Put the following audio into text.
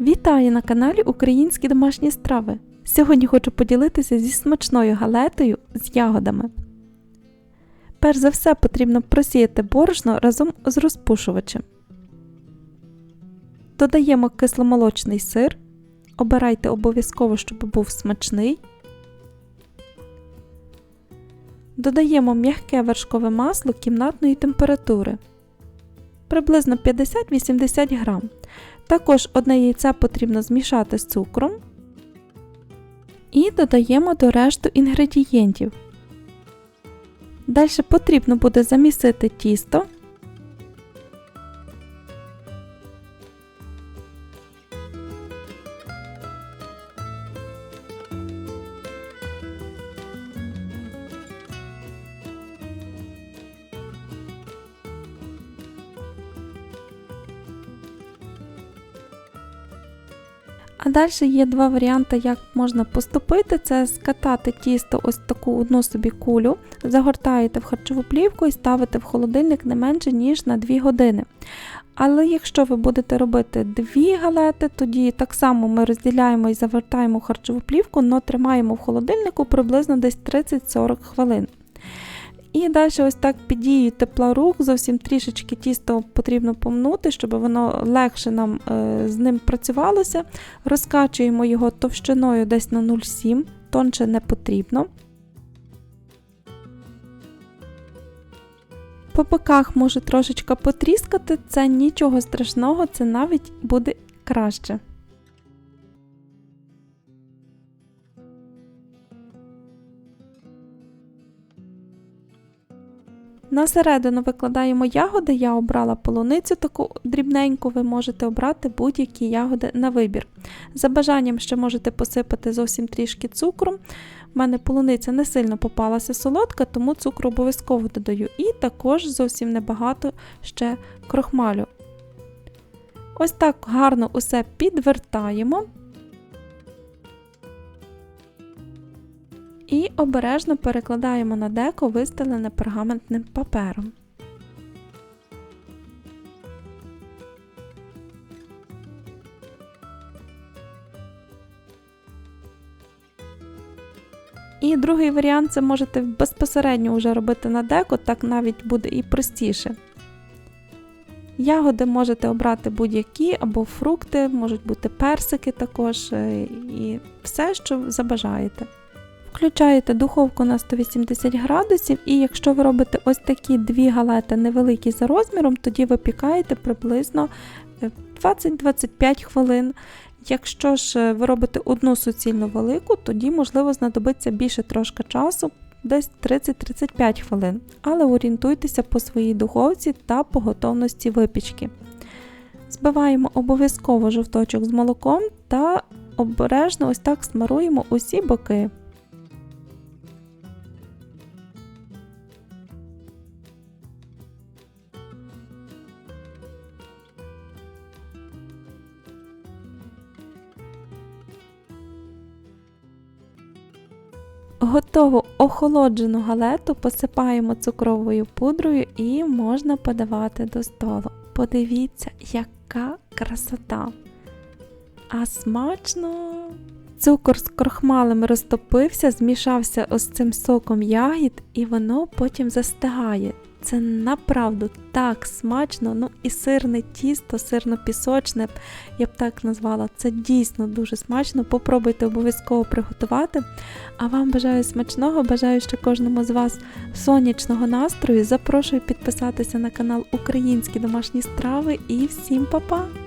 Вітаю на каналі Українські домашні страви. Сьогодні хочу поділитися зі смачною галетою з ягодами. Перш за все потрібно просіяти борошно разом з розпушувачем. Додаємо кисломолочний сир. Обирайте обов'язково, щоб був смачний. Додаємо м'яке вершкове масло кімнатної температури приблизно 50-80 грам. Також одне яйце потрібно змішати з цукром і додаємо до решту інгредієнтів. Далі потрібно буде замісити тісто. А далі є два варіанти, як можна поступити: це скатати тісто ось таку одну собі кулю, загортаєте в харчову плівку і ставите в холодильник не менше, ніж на 2 години. Але якщо ви будете робити дві галети, тоді так само ми розділяємо і завертаємо харчову плівку, але тримаємо в холодильнику приблизно десь 30-40 хвилин. І далі ось так під дією тепла рук, зовсім трішечки тісто потрібно помнути, щоб воно легше нам е, з ним працювалося. Розкачуємо його товщиною десь на 0,7, тонше не потрібно. По боках може трошечки потріскати, це нічого страшного, це навіть буде краще. На середину викладаємо ягоди, я обрала полуницю таку дрібненьку, ви можете обрати будь-які ягоди на вибір. За бажанням ще можете посипати зовсім трішки цукром. У мене полуниця не сильно попалася солодка, тому цукру обов'язково додаю. І також зовсім небагато ще крохмалю. Ось так гарно усе підвертаємо. І обережно перекладаємо на деко, вистелене пергаментним папером. І другий варіант це можете безпосередньо вже робити на деко, так навіть буде і простіше. Ягоди можете обрати будь-які або фрукти, можуть бути персики також, е, і все, що забажаєте. Включаєте духовку на 180 градусів, і якщо ви робите ось такі дві галети невеликі за розміром, тоді випікаєте приблизно 20-25 е, хвилин. Якщо ж е, ви робите одну суцільну велику, тоді, можливо, знадобиться більше трошки часу, десь 30-35 хвилин. Але орієнтуйтеся по своїй духовці та по готовності випічки. Збиваємо обов'язково жовточок з молоком та обережно ось так смаруємо усі боки. Готову охолоджену галету посипаємо цукровою пудрою і можна подавати до столу. Подивіться, яка красота! А смачно! Цукор з крохмалем розтопився, змішався ось цим соком ягід, і воно потім застигає. Це направду так смачно, ну і сирне тісто, сирно-пісочне, я б так назвала. Це дійсно дуже смачно. Попробуйте обов'язково приготувати. А вам бажаю смачного, бажаю ще кожному з вас сонячного настрою. Запрошую підписатися на канал Українські домашні страви і всім па-па!